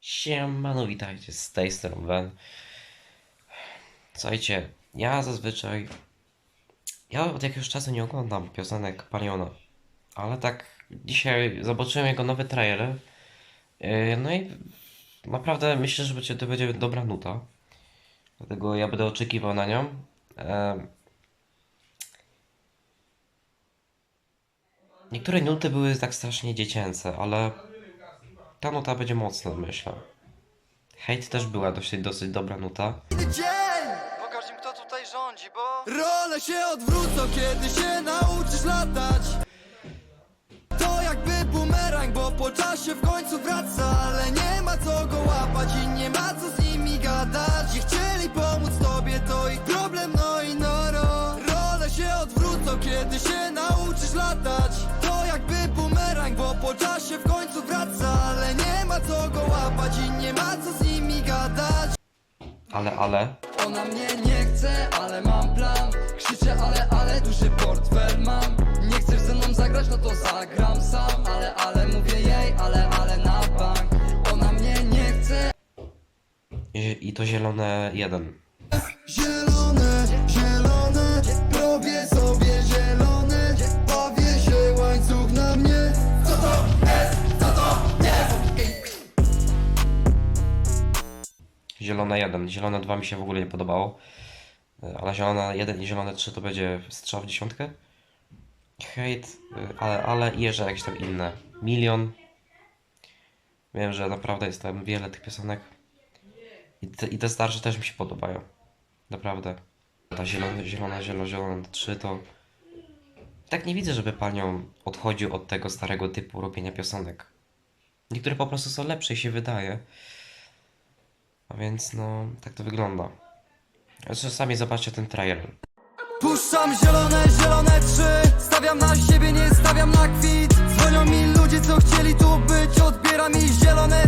Siemano, witajcie z tej strony Ben. Słuchajcie, ja zazwyczaj... Ja od jakiegoś czasu nie oglądam piosenek Paliona. Ale tak dzisiaj zobaczyłem jego nowy trailer. Yy, No i naprawdę myślę, że będzie, to będzie dobra nuta. Dlatego ja będę oczekiwał na nią. Em, Niektóre nuty były tak strasznie dziecięce, ale ta nuta będzie mocna, myślę. Hejt też była dosyć, dosyć dobra nuta. dzień! Pokaż im kto tutaj rządzi, bo Role się odwrócą, kiedy się nauczysz latać. To jakby bumerang, bo po czasie w końcu wraca Ale nie ma co go łapać i nie ma co z nimi gadać. I chcieli pomóc tobie, to ich problem, no i noro. Role się odwrócą, kiedy się nauczysz latać. To jakby bumerang, bo po czasie w końcu ma co go łapać i nie ma co z nimi gadać. Ale, ale, Ona mnie nie chce, ale mam plan. Krzyczę, ale, ale duży portfel mam. Nie chcesz ze mną zagrać, no to zagram sam. Ale, ale mówię jej, ale, ale na bank. Ona mnie nie chce. I, i to zielone jeden. Zielone, Zielone jeden. Zielone dwa mi się w ogóle nie podobało. E, Ale zielone jeden i zielone trzy to będzie strzał w dziesiątkę. Y, ale, ale i jeszcze jakieś tam inne. Milion. Wiem, że naprawdę jest tam wiele tych piosenek. I te, i te starsze też mi się podobają. Naprawdę. Ta zielona, zielona, zielona, zielona trzy to... Tak nie widzę, żeby panią odchodził od tego starego typu robienia piosenek. Niektóre po prostu są lepsze i się wydaje. A więc no, tak to wygląda. Zresztą sami zobaczcie ten trailer. Puszczam zielone, zielone trzy Stawiam na siebie, nie stawiam na kwit Dzwonią mi ludzie, co chcieli tu być Odbieram mi zielone